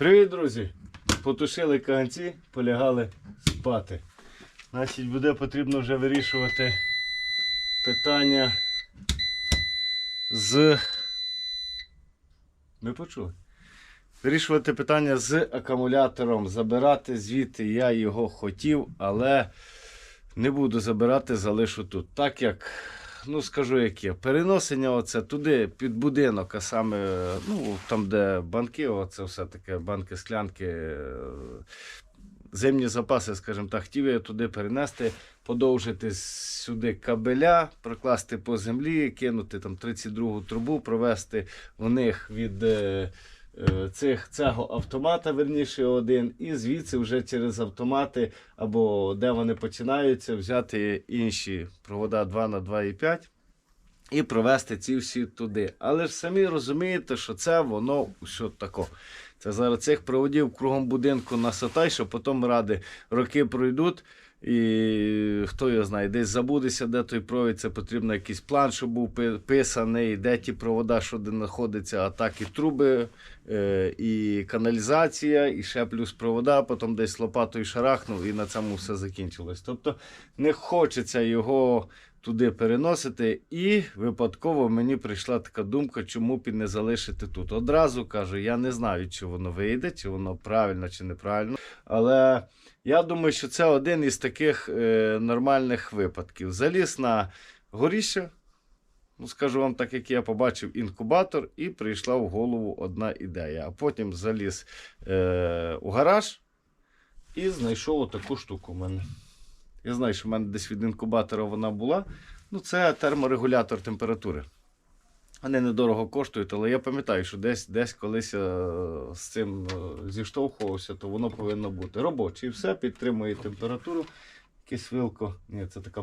Привіт, друзі! Потушили каганці, полягали спати. Значить, буде потрібно вже вирішувати питання з. Ми почули. Вирішувати питання з акумулятором. Забирати звідти я його хотів, але не буду забирати, залишу тут. Так як, ну скажу яке, переносення оце туди під будинок, а саме ну, там, де банки, оце все таке, банки, склянки, е, зимні запаси, скажімо так, хотів я туди перенести, подовжити сюди кабеля, прокласти по землі, кинути там 32 трубу, провести в них від. Е, Цих цього автомата, верніше один, і звідси вже через автомати, або де вони починаються, взяти інші провода 2 на 2,5 і провести ці всі туди. Але ж самі розумієте, що це воно все тако. Це зараз цих проводів кругом будинку насотай, що потім ради роки пройдуть. І хто його знає, десь забудеться, де той провід, це потрібно якийсь план, щоб був писаний, де ті провода, що де знаходяться, а так і труби, е, і каналізація, і ще плюс провода, потім десь лопатою шарахнув, і на цьому все закінчилось. Тобто не хочеться його туди переносити. І випадково мені прийшла така думка, чому б і не залишити тут. Одразу кажу, я не знаю, чи воно вийде, чи воно правильно, чи неправильно. Але я думаю, що це один із таких е, нормальних випадків. Заліз на горіще. Ну, скажу вам так, як я побачив інкубатор, і прийшла в голову одна ідея. А потім заліз е, у гараж і знайшов таку штуку в мене. Я знаю, що в мене десь від інкубатора вона була. Ну, це терморегулятор температури. Вони недорого коштують, але я пам'ятаю, що десь, десь колись з цим е, зіштовхувався, то воно повинно бути. Робочий, все, підтримує температуру. Якесь вилко, ні, це така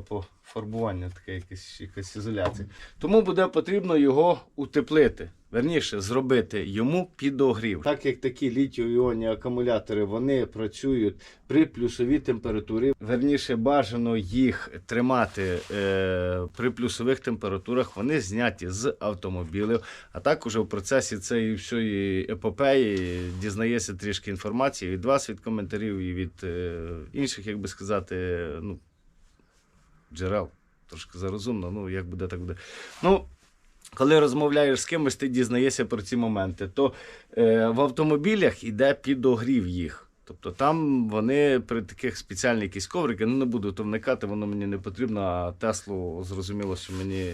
пофарбування, така якась, якась ізоляція. Тому буде потрібно його утеплити. Верніше, зробити йому підогрів. Так як такі літіо-іонні акумулятори вони працюють при плюсовій температурі. Верніше, бажано їх тримати е, при плюсових температурах. Вони зняті з автомобілів. А також в процесі цієї всієї епопеї дізнається трішки інформації від вас, від коментарів і від е, інших, як би сказати, ну, джерел. Трошки зарозумно, ну як буде, так буде. Ну, коли розмовляєш з кимось, ти дізнаєшся про ці моменти, то е, в автомобілях іде підогрів їх. Тобто там вони при таких спеціальних якісь коврики, ну не буду то вникати, воно мені не потрібно, а Теслу зрозуміло, що мені,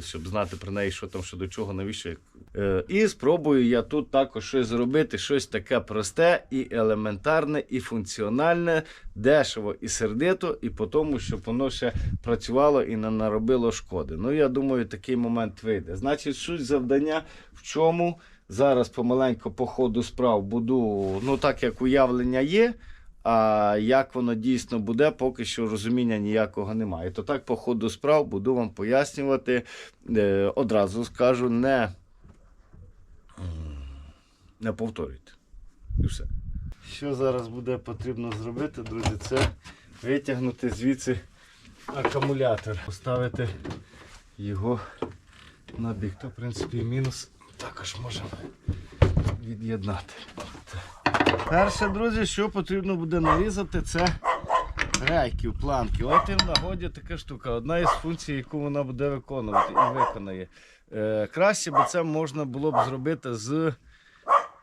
щоб знати про неї, що там, що до чого, навіщо. Е, і спробую я тут також щось зробити, щось таке просте і елементарне, і функціональне, дешево і сердито, і по тому, щоб воно ще працювало і не наробило шкоди. Ну, я думаю, такий момент вийде. Значить, суть завдання в чому? Зараз помаленьку по ходу справ буду, ну так як уявлення є. А як воно дійсно буде, поки що розуміння ніякого немає. То так, по ходу справ буду вам пояснювати. Е, одразу скажу, не, не повторюйте. І все. Що зараз буде потрібно зробити, друзі, це витягнути звідси акумулятор, поставити його на бік. То, в принципі, мінус також можемо від'єднати. Перше, друзі, що потрібно буде нарізати, це рейків, планки. От і в нагоді така штука. Одна із функцій, яку вона буде виконувати і виконає. Е, краще би це можна було б зробити з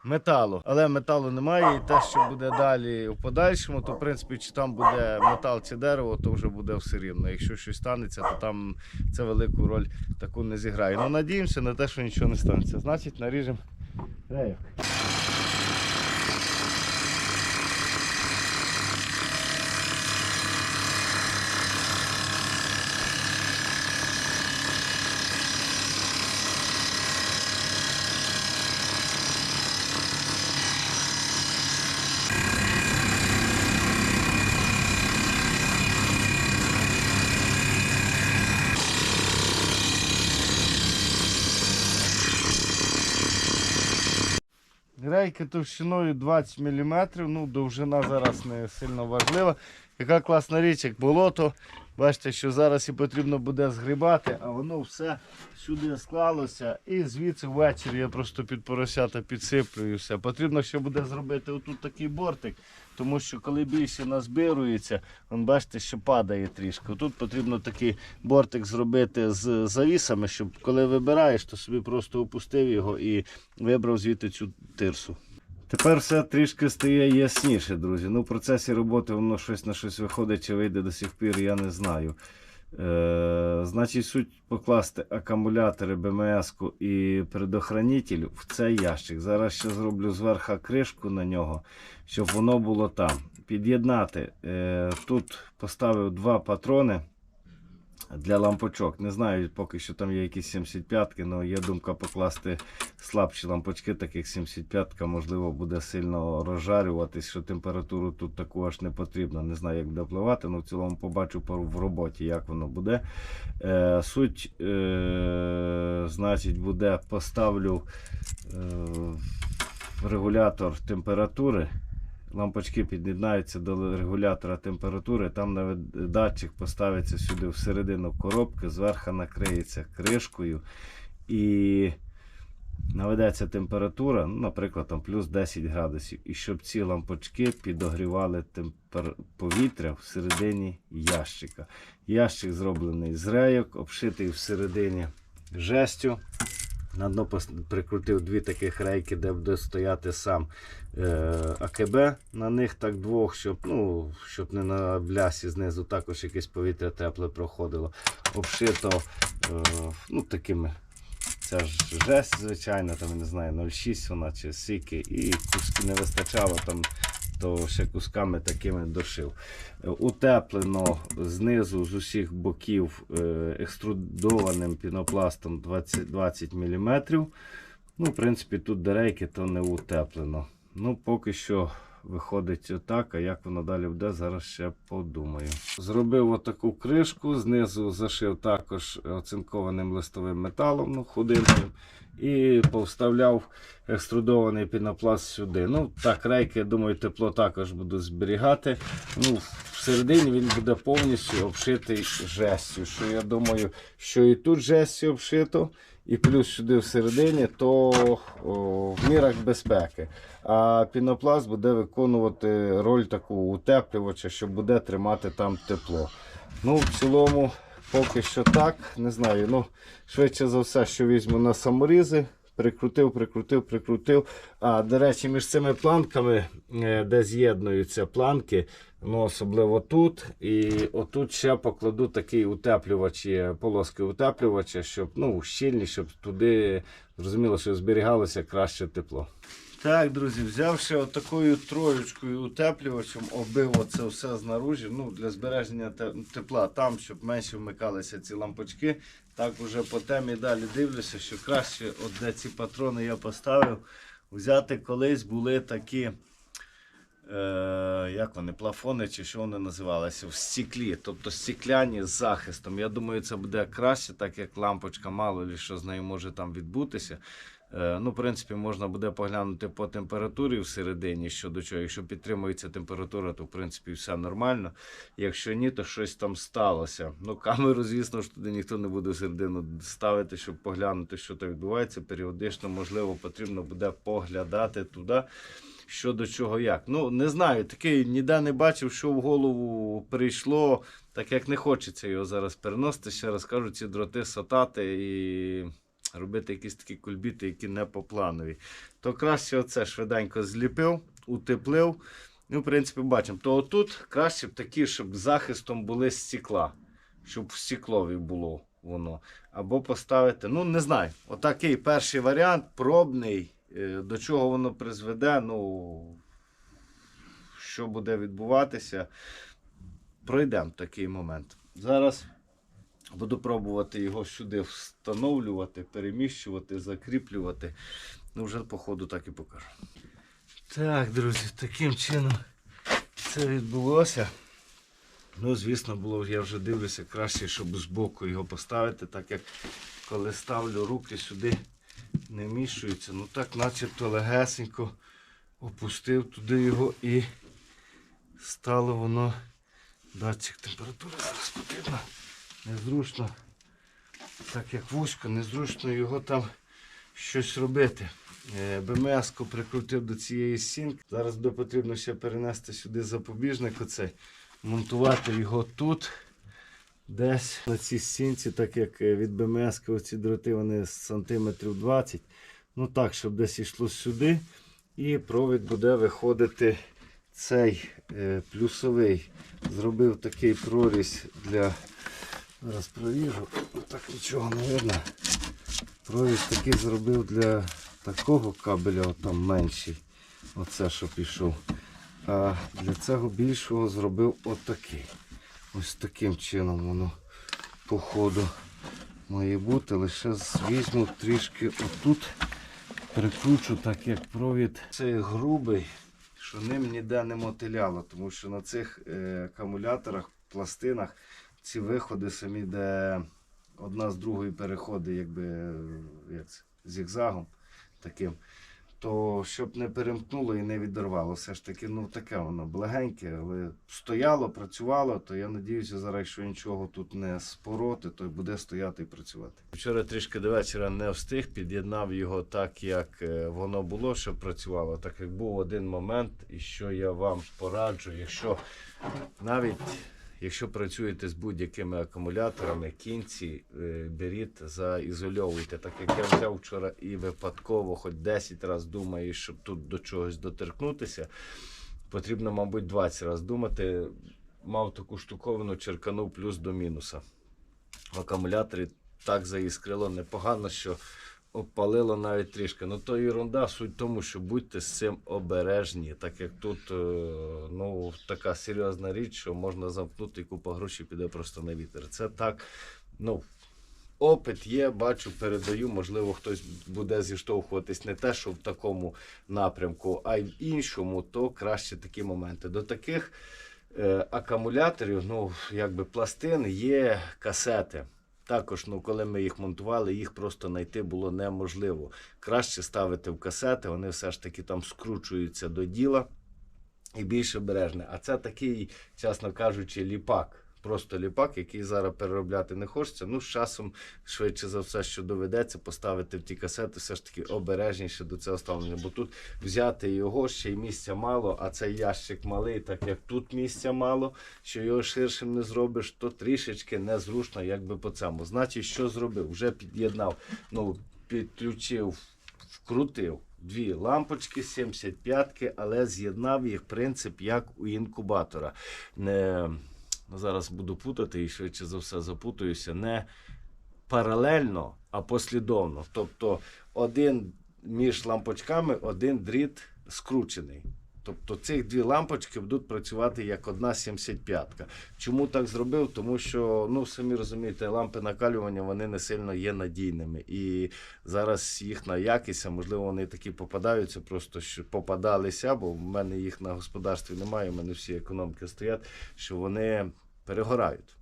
металу. Але металу немає, і те, що буде далі в подальшому, то в принципі, чи там буде метал чи дерево, то вже буде все рівно. Якщо щось станеться, то там це велику роль таку не зіграє. Ну надіємося на те, що нічого не станеться. Значить, наріжемо рейок. Рейки товщиною 20 мм, ну довжина зараз не сильно важлива. Яка класна річ, як болото. Бачите, що зараз і потрібно буде згрібати, а воно все сюди склалося. І звідси ввечері я просто під поросята підсиплю і все. Потрібно ще буде зробити отут такий бортик, тому що коли більше назбирується, вон бачите, що падає трішки. Тут потрібно такий бортик зробити з завісами, щоб коли вибираєш, то собі просто опустив його і вибрав звідти цю тирсу. Тепер все трішки стає ясніше, друзі. Ну, в процесі роботи воно щось на щось виходить чи вийде до сих пір, я не знаю. Е, значить, суть покласти акумулятори БМС і предохранитель в цей ящик. Зараз ще зроблю зверху кришку на нього, щоб воно було там. Під'єднати. Е, тут поставив два патрони для лампочок. Не знаю, поки що там є якісь 75-ки, але є думка покласти слабші лампочки, таких 75-ка, можливо, буде сильно розжарюватись, що температуру тут таку аж не потрібно. Не знаю, як буде впливати, але в цілому побачу в роботі, як воно буде. Е, суть, е, значить, буде поставлю е, регулятор температури. Лампочки під'єднаються до регулятора температури, там датчик поставиться сюди всередину коробки, зверху накриється кришкою і наведеться температура, ну, наприклад, там плюс 10 градусів. І щоб ці лампочки підогрівали темпер... повітря всередині ящика. Ящик зроблений з рейок, обшитий всередині жестю. На дно прикрутив дві таких рейки, де буде стояти сам е, АКБ на них так двох, щоб, ну, щоб не на блясі знизу також якесь повітря тепле проходило. Обшито е, ну, такими. Ця ж жесть, звичайно, там, не знаю, 0,6 вона чи скільки, і куски не вистачало там, то ще кусками такими дошив. Е, Утеплено знизу з усіх боків е, екструдованим пінопластом 20, 20 мм. Ну, в принципі, тут дерейки то не утеплено. Ну, поки що виходить отак, а як воно далі буде, зараз ще подумаю. Зробив отаку кришку, знизу зашив також оцинкованим листовим металом, ну, худеньким. І повставляв екструдований пінопласт сюди. Ну, так, рейки, думаю, тепло також буду зберігати. Ну, всередині він буде повністю обшитий жестю. Що я думаю, що і тут жестю обшито, і плюс сюди всередині, то о, в мірах безпеки. А пінопласт буде виконувати роль таку утеплювача, що буде тримати там тепло. Ну, в цілому, поки що так, не знаю. Ну, швидше за все, що візьму на саморізи. Прикрутив, прикрутив, прикрутив. А, до речі, між цими планками, е, де з'єднуються планки, ну, особливо тут. І отут ще покладу такий утеплювач, полоски утеплювача, щоб ну, щільні, щоб туди зрозуміло, що зберігалося краще тепло. Так, друзі, взявши отакою троєчкою утеплювачем, оббив оце все знаружі, ну, для збереження тепла там, щоб менше вмикалися ці лампочки. Так уже по темі далі дивлюся, що краще, от де ці патрони я поставив, взяти колись були такі. Е, як вони, плафони чи що вони називалися, в стеклі, тобто стекляні з захистом. Я думаю, це буде краще, так як лампочка, мало ли що з нею може там відбутися. Е, ну, в принципі, можна буде поглянути по температурі всередині, що до чого. Якщо підтримується температура, то в принципі все нормально. Якщо ні, то щось там сталося. Ну, камеру, звісно ж, туди ніхто не буде всередину ставити, щоб поглянути, що там відбувається. Періодично, можливо, потрібно буде поглядати туди. Що до чого як. Ну, не знаю, такий ніде не бачив, що в голову прийшло, так як не хочеться його зараз переносити. Ще раз кажу, ці дроти сатати і робити якісь такі кульбіти, які не по планові. То краще оце швиденько зліпив, утеплив. Ну, в принципі, бачимо. То отут краще б такі, щоб захистом були стекла, щоб в стеклові було воно. Або поставити, ну не знаю, отакий перший варіант, пробний. Е, До чого воно призведе, ну що буде відбуватися, пройдемо такий момент. Зараз буду пробувати його сюди встановлювати, переміщувати, закріплювати. Ну, вже по ходу так і покажу. Так, друзі, таким чином це відбулося. Ну, звісно, було, я вже дивлюся, краще, щоб збоку його поставити, так як коли ставлю руки сюди, не вміщуються. Ну так, начебто легесенько опустив туди його і стало воно Датчик температури зараз потрібно. Незручно, так як вузько, незручно його там щось робити. Е, БМС-ку прикрутив до цієї стінки. Зараз буде потрібно ще перенести сюди запобіжник оцей, монтувати його тут. Десь на цій стінці, так як е, від БМС оці дроти вони сантиметрів 20. Ну так, щоб десь йшло сюди. І провід буде виходити цей е, плюсовий. Зробив такий прорізь для. Зараз проріжу. Так нічого не видно. Прорізь такий зробив для такого кабеля, от там менший. Оце що пішов. А для цього більшого зробив отакий. Ось таким чином воно по ходу має бути. Лише візьму трішки отут, прикручу, так як провід. Цей грубий, що ним ніде не мотиляло, тому що на цих е, акумуляторах, пластинах ці виходи самі, де одна з другої переходить, якби як це, зігзагом таким. То щоб не перемкнуло і не відірвало. Все ж таки, ну таке воно благеньке, але стояло, працювало, то я надіюся, зараз, якщо нічого тут не спороти, то буде стояти і працювати. Вчора трішки до вечора не встиг, під'єднав його так, як е, воно було, щоб працювало. Так як був один момент, і що я вам пораджу, якщо навіть Якщо працюєте з будь-якими акумуляторами, кінці е, беріть, заізольовуйте. Так як я взяв вчора і випадково, хоч 10 разів думаю, щоб тут до чогось доторкнутися, потрібно, мабуть, 20 разів думати. Мав таку штуковину, черканув плюс до мінуса. В акумуляторі так заіскрило непогано, що обпалило навіть трішки. Ну то ерунда, суть в тому, що будьте з цим обережні, так як тут е, ну, така серйозна річ, що можна замкнути і купа грошей піде просто на вітер. Це так, ну. Опит є, бачу, передаю. Можливо, хтось буде зіштовхуватись не те, що в такому напрямку, а й в іншому, то краще такі моменти. До таких е, акумуляторів, ну, якби пластин, є касети. Також, ну, коли ми їх монтували, їх просто знайти було неможливо. Краще ставити в касети, вони все ж таки там скручуються до діла і більш обережне. А це такий, чесно кажучи, ліпак. Просто ліпак, який зараз переробляти не хочеться. Ну, з часом, швидше за все, що доведеться поставити в ті касети, все ж таки обережніше до цього ставлення. Бо тут взяти його ще й місця мало, а цей ящик малий, так як тут місця мало, що його ширшим не зробиш, то трішечки незручно, якби по цьому. Значить, що зробив? Вже під'єднав, ну, підключив, вкрутив. Дві лампочки 75-ки, але з'єднав їх принцип як у інкубатора. Ну, зараз буду путати і швидше за все запутаюся. Не паралельно, а послідовно. Тобто один між лампочками, один дріт скручений. Тобто цих дві лампочки будуть працювати як одна 75-ка. Чому так зробив? Тому що, ну самі розумієте, лампи накалювання вони не сильно є надійними. І зараз їхня якість, а можливо, вони такі попадаються, просто що попадалися, бо в мене їх на господарстві немає, у мене всі економки стоять, що вони перегорають.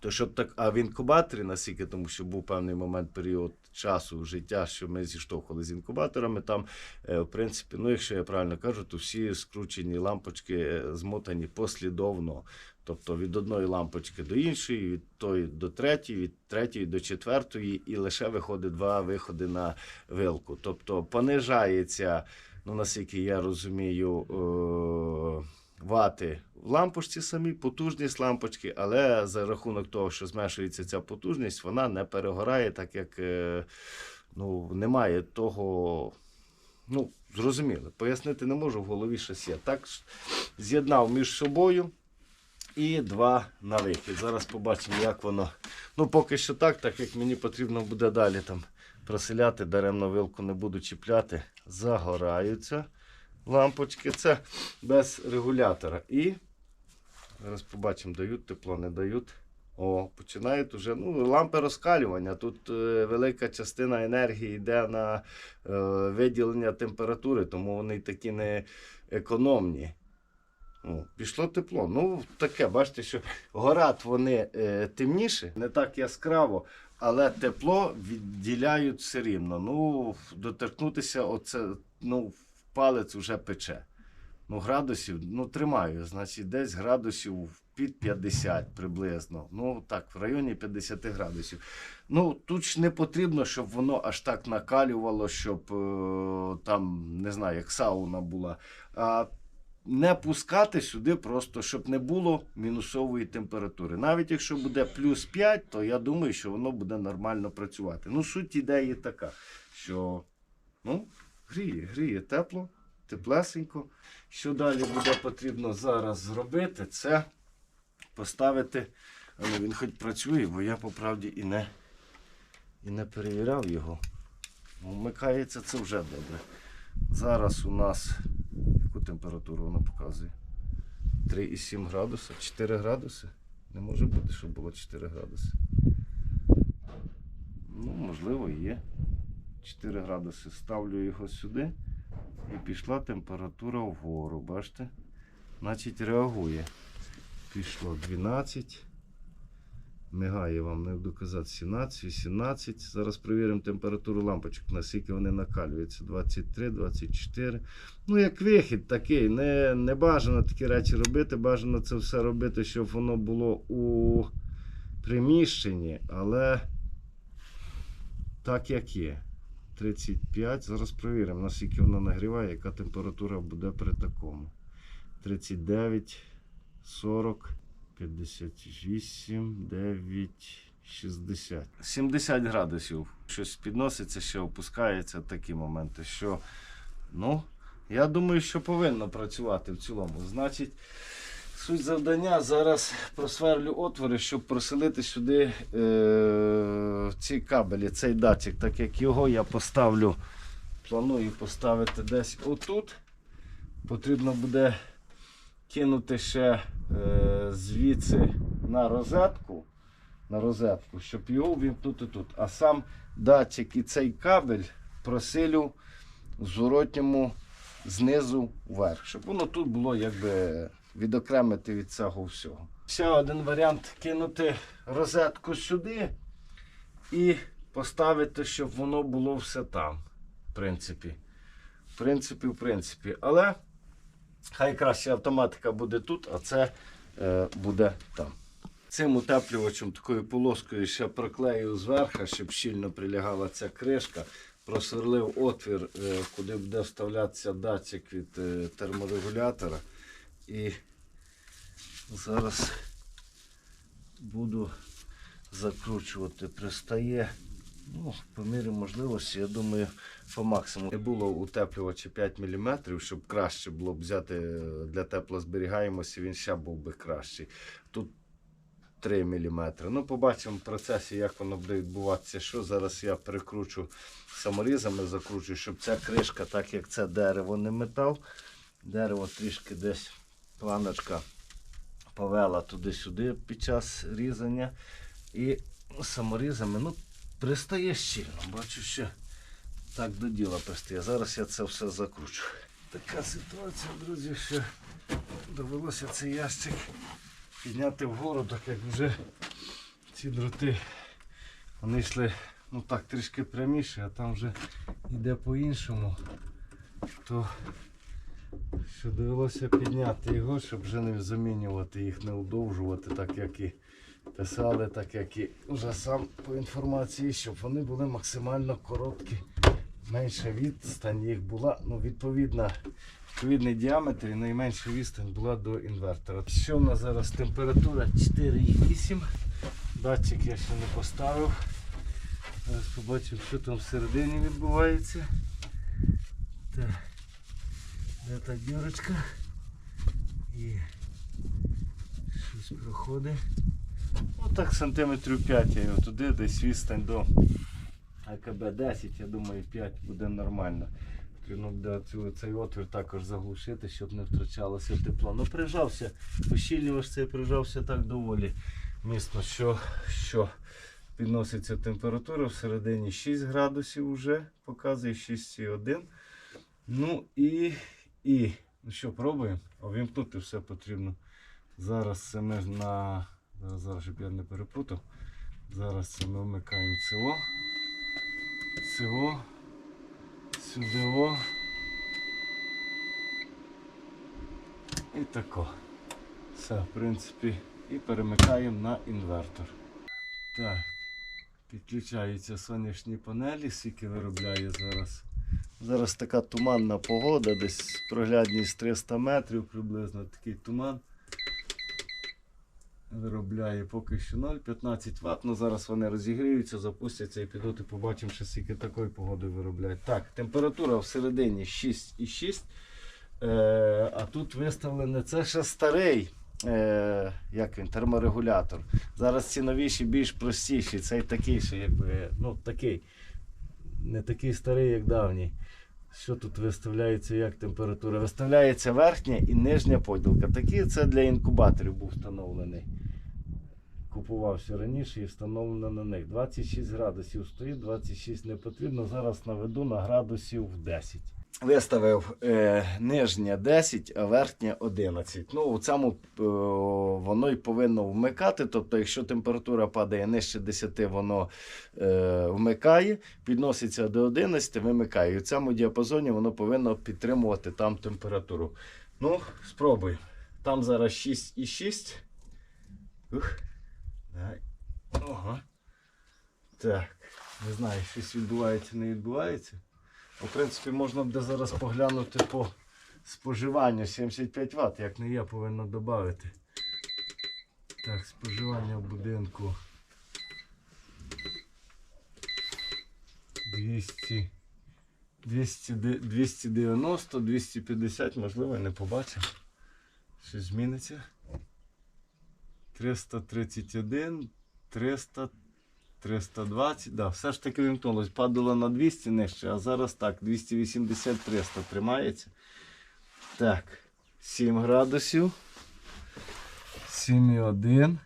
То щоб так, а в інкубаторі, наскільки тому, що був певний момент період часу життя, що ми зіштовхували з інкубаторами, там, е, в принципі, ну, якщо я правильно кажу, то всі скручені лампочки е, змотані послідовно. Тобто від одної лампочки до іншої, від тої до третьої, від третьої до четвертої, і лише виходить два виходи на вилку. Тобто понижається, ну наскільки я розумію, е- вати в лампочці самі, потужність лампочки, але за рахунок того, що зменшується ця потужність, вона не перегорає, так як е, ну, немає того. Ну, зрозуміло, пояснити не можу, в голові щось є. Так з'єднав між собою і два на вихід. Зараз побачимо, як воно. Ну, поки що так, так як мені потрібно буде далі там проселяти, даремно вилку не буду чіпляти, загораються лампочки. Це без регулятора. І зараз побачимо, дають тепло, не дають. О, починають уже ну, лампи розкалювання. Тут е, велика частина енергії йде на е, виділення температури, тому вони такі не економні. О, пішло тепло. Ну, таке, бачите, що горять вони е, темніші, не так яскраво, але тепло відділяють все рівно. Ну, доторкнутися, оце, ну, палець вже пече. Ну, градусів, ну, тримаю, значить, десь градусів під 50 приблизно. Ну, так, в районі 50 градусів. Ну, тут ж не потрібно, щоб воно аж так накалювало, щоб е, там, не знаю, як сауна була. А не пускати сюди просто, щоб не було мінусової температури. Навіть якщо буде плюс 5, то я думаю, що воно буде нормально працювати. Ну, суть ідеї така, що ну, гріє, гріє тепло, теплесенько. Що далі буде потрібно зараз зробити, це поставити. Але він хоч працює, бо я по правді і не, і не перевіряв його. Ну, Вмикається це вже добре. Зараз у нас яку температуру воно показує? 3,7 градуса, 4 градуси. Не може бути, щоб було 4 градуси. Ну, можливо, є. 4 градуси. Ставлю його сюди і пішла температура вгору. Бачите? Значить реагує. Пішло 12. Мигає вам, не буду казати, 17, 18. Зараз перевіримо температуру лампочок, наскільки вони накалюються. 23, 24. Ну, як вихід такий. Не, не бажано такі речі робити. Бажано це все робити, щоб воно було у приміщенні, але так як є. 35. Зараз перевіримо, наскільки воно нагріває, яка температура буде при такому. 39, 40, 58, 9, 60. 70 градусів. Щось підноситься, ще опускається такі моменти, що, ну, я думаю, що повинно працювати в цілому. Значить, суть завдання зараз просверлю отвори, щоб проселити сюди е- ці кабелі, цей датчик, так як його я поставлю, планую поставити десь отут. Потрібно буде кинути ще е, звідси на розетку, на розетку, щоб його увімкнути тут. А сам датчик і цей кабель просилю в зворотньому знизу вверх, щоб воно тут було якби відокремити від цього всього. Ще один варіант кинути розетку сюди і поставити, щоб воно було все там. В принципі. В принципі, в принципі. Але хай краще автоматика буде тут, а це е, буде там. Цим утеплювачем, такою полоскою ще проклею зверху, щоб щільно прилягала ця кришка. Просверлив отвір, е, куди буде вставлятися датчик від е, терморегулятора. І зараз буду закручувати. Пристає. Ну, по мірі можливості, я думаю, по максимуму. Не було утеплювача 5 мм, щоб краще було б взяти для теплозберігаємості, він ще був би кращий. Тут 3 мм. Ну, побачимо в процесі, як воно буде відбуватися. Що зараз я перекручу саморізами, закручу, щоб ця кришка, так як це дерево не метал, дерево трішки десь планочка повела туди-сюди під час різання. І саморізами, ну, пристає щільно. Бачу, що так до діла пристає. Зараз я це все закручу. Така ситуація, друзі, що довелося цей ящик підняти вгору, так як вже ці дроти вони йшли ну так трішки пряміше, а там вже йде по-іншому. То що довелося підняти його, щоб вже не замінювати їх, не удовжувати, так як і писали, так як і вже сам по інформації, щоб вони були максимально короткі. Менша відстань їх була, ну, відповідна, відповідний діаметр і найменша відстань була до інвертора. Що в нас зараз температура 4,8. Датчик я ще не поставив. Зараз побачимо, що там всередині відбувається. Так. Де та дірочка? І щось проходить. Отак сантиметрів 5 я його туди, десь відстань до АКБ 10, я думаю 5 буде нормально. Потрібно буде цей отвір також заглушити, щоб не втрачалося тепло. Ну прижався, ощільнювач цей прижався так доволі міцно, що, що підноситься температура всередині 6 градусів вже, показує 6,1. Ну і, і ну що, пробуємо? Увімкнути все потрібно. Зараз це ми на. Зараз, зараз, щоб я не перепутав. Зараз це ми вмикаємо цього. Цього. Сюди. о. І тако. Все, в принципі, і перемикаємо на інвертор. Так. Підключаються сонячні панелі, скільки виробляє зараз. Зараз така туманна погода, десь проглядність 300 метрів приблизно такий туман. Виробляє поки що 0,15 Вт. Ну зараз вони розігріються, запустяться і підуть і побачимо, що скільки такої погоди виробляють. Так, температура всередині 6,6. Е, а тут виставлене це ще старий. Е, як він, терморегулятор. Зараз ці новіші більш простіші. Цей такий, що якби, ну такий. Не такий старий, як давній. Що тут виставляється, як температура? Виставляється верхня і нижня поділка. Такі це для інкубаторів був встановлений. Купувався раніше і встановлено на них. 26 градусів стоїть, 26 не потрібно. Зараз наведу на градусів 10. Виставив е, нижнє 10, а верхнє 11. Ну, у цьому е, воно й повинно вмикати. Тобто, якщо температура падає нижче 10, воно е, вмикає, підноситься до 11, вимикає. В цьому діапазоні воно повинно підтримувати там температуру. Ну, спробуй. Там зараз 6,6. Ух. Ага. Так. Не знаю, щось відбувається, не відбувається. В принципі, можна буде зараз поглянути по споживанню 75 Вт, як не є, повинно додати. Так, споживання в будинку 200, 200, 290, 250, можливо, я не побачив. Щось зміниться. 331, 300, 320, да, все ж таки вимкнулось. Падало на 200 нижче, а зараз так, 280-300 тримається. Так, 7 градусів. 7,1.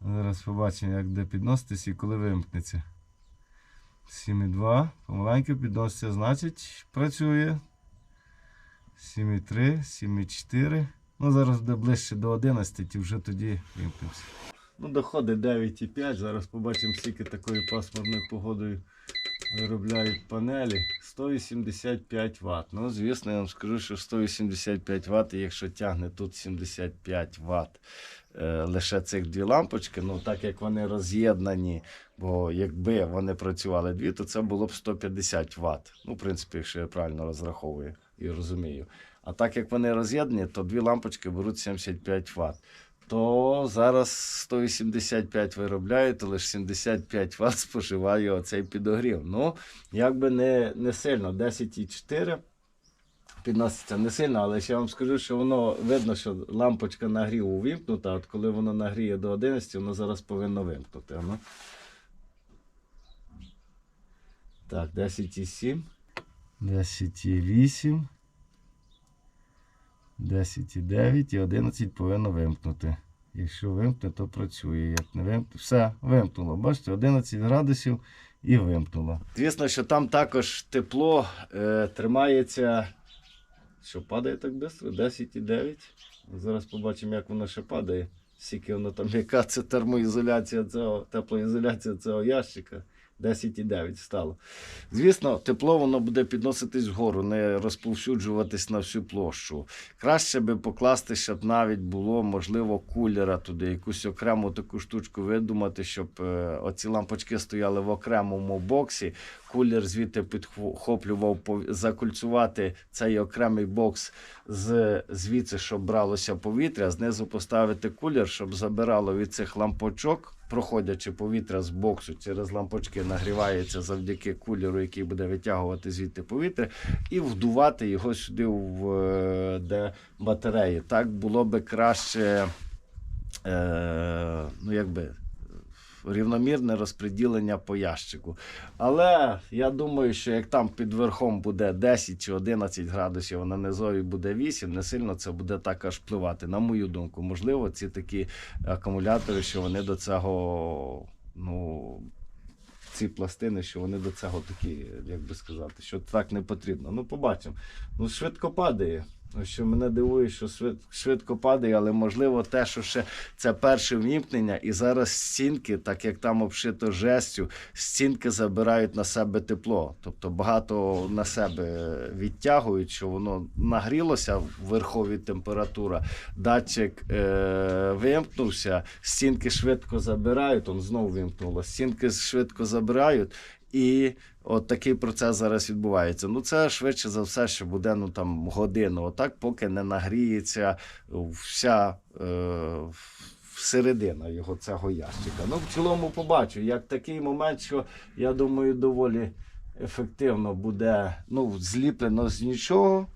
Зараз побачимо, як буде підноситися і коли вимкнеться. 7,2. Помаленьку підноситься, значить працює. 7,3, 7,4. Ну, зараз буде ближче до 11 і вже тоді вимкнемося. Ну, доходить 9,5. Зараз побачимо, скільки такою пасмурною погодою виробляють панелі. 185 Вт. Ну, звісно, я вам скажу, що 185 Вт, якщо тягне тут 75 Вт. е, Лише цих дві лампочки, ну так як вони роз'єднані, бо якби вони працювали дві, то це було б 150 Вт. Ну, в принципі, якщо я правильно розраховую і розумію. А так як вони роз'єднані, то дві лампочки беруть 75 Вт. То зараз 185 виробляють, то лише 75 Вт споживає оцей підогрів. Ну, якби не, не сильно, 10,4 підноситься не сильно, але ще вам скажу, що воно видно, що лампочка нагріву увімкнута, от коли воно нагріє до 11, воно зараз повинно вимкнути. Ну. Так, 10,7. 10,8. 10,9 і 11 повинно вимкнути. Якщо вимкне, то працює. Як не вимкне, все, вимкнуло. Бачите, 11 градусів і вимкнуло. Звісно, що там також тепло е, тримається. Що падає так швидко? 10,9. Зараз побачимо, як воно ще падає. Скільки воно там, яка це термоізоляція цього, теплоізоляція цього ящика. 10,9 стало. Звісно, тепло воно буде підноситись вгору, не розповсюджуватись на всю площу. Краще би покласти, щоб навіть було, можливо, кулера туди, якусь окрему таку штучку видумати, щоб е, оці лампочки стояли в окремому боксі. Кулер звідти підхоплював, закульцювати цей окремий бокс з звідси, щоб бралося повітря, знизу поставити кулер, щоб забирало від цих лампочок, проходячи повітря з боксу через лампочки, нагрівається завдяки кулеру, який буде витягувати звідти повітря, і вдувати його сюди, в е, де батареї. Так було би краще, е, ну якби. Рівномірне розподілення по ящику. Але я думаю, що як там під верхом буде 10 чи 11 градусів, а на низові буде 8, не сильно це буде так аж впливати. На мою думку, можливо, ці такі акумулятори, що вони до цього, ну, ці пластини, що вони до цього такі, як би сказати, що так не потрібно. Ну, побачимо. Ну, швидко падає. Ну, Що мене дивує, що швид- швидко падає, але можливо те, що ще це перше вмімкнення, і зараз стінки, так як там обшито жестю, стінки забирають на себе тепло. Тобто багато на себе відтягують, що воно нагрілося в верхові температура. Датчик е- вимкнувся, стінки швидко забирають, он знову вимкнуло. Стінки швидко забирають. І от такий процес зараз відбувається. Ну, це швидше за все, що буде ну там годину, отак, поки не нагріється вся е, середина його цього ящика. Ну, в цілому побачу, як такий момент, що я думаю, доволі ефективно буде ну, зліплено з нічого.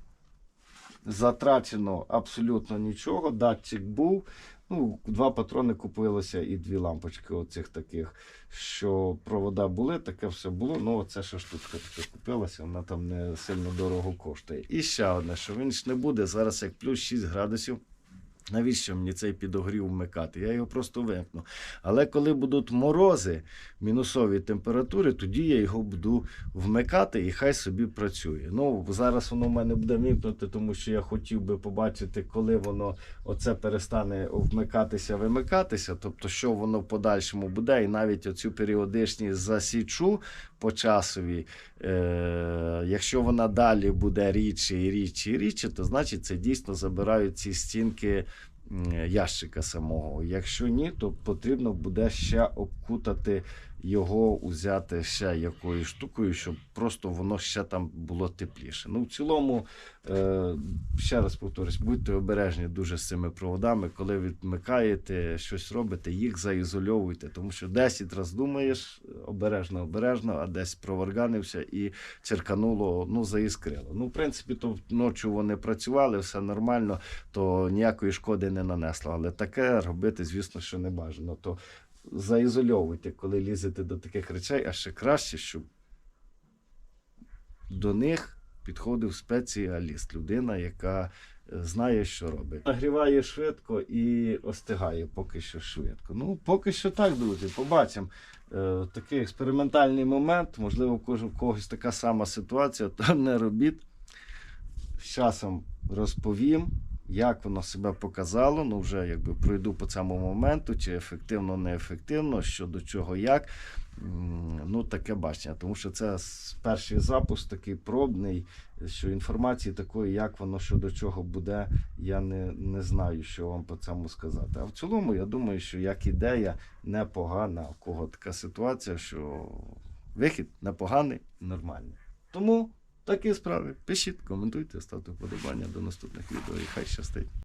Затрачено абсолютно нічого. Датчик був. Ну, два патрони купилося і дві лампочки оцих таких, що провода були, таке все було. Ну, оце ще штучка така купилася, вона там не сильно дорого коштує. І ще одне, що він ж не буде зараз як плюс 6 градусів. Навіщо мені цей підогрів вмикати? Я його просто вимкну. Але коли будуть морози, мінусові температури, тоді я його буду вмикати і хай собі працює. Ну, зараз воно в мене буде вимкнути, тому що я хотів би побачити, коли воно оце перестане вмикатися, вимикатися. Тобто, що воно в подальшому буде, і навіть оцю періодичність засічу по часові. Е, якщо вона далі буде рідше і рідше і рідше, то значить це дійсно забирають ці стінки ящика самого. Якщо ні, то потрібно буде ще обкутати його, узяти ще якоюсь штукою, щоб просто воно ще там було тепліше. Ну, в цілому, е, ще раз повторюсь, будьте обережні дуже з цими проводами. Коли відмикаєте, щось робите, їх заізольовуйте, тому що 10 разів думаєш обережно, обережно, а десь проварганився і черкануло, ну, заіскрило. Ну, в принципі, то ночі вони працювали, все нормально, то ніякої шкоди не нанесло. Але таке робити, звісно, що не бажано. То заізольовуйте, коли лізете до таких речей, а ще краще, щоб до них підходив спеціаліст, людина, яка е, знає, що робить. Нагріває швидко і остигає поки що швидко. Ну, поки що так, друзі, побачимо. Е, такий експериментальний момент. Можливо, у когось така сама ситуація, то не робіть. З часом розповім, як воно себе показало. Ну, вже якби пройду по цьому моменту, чи ефективно, не ефективно, що до чого, як. Ну, таке бачення. Тому що це перший запуск такий пробний, що інформації такої, як воно що до чого буде, я не, не знаю, що вам по цьому сказати. А в цілому, я думаю, що як ідея непогана, у кого така ситуація, що вихід непоганий, нормальний. Тому такі справи. Пишіть, коментуйте, ставте вподобання до наступних відео і хай щастить.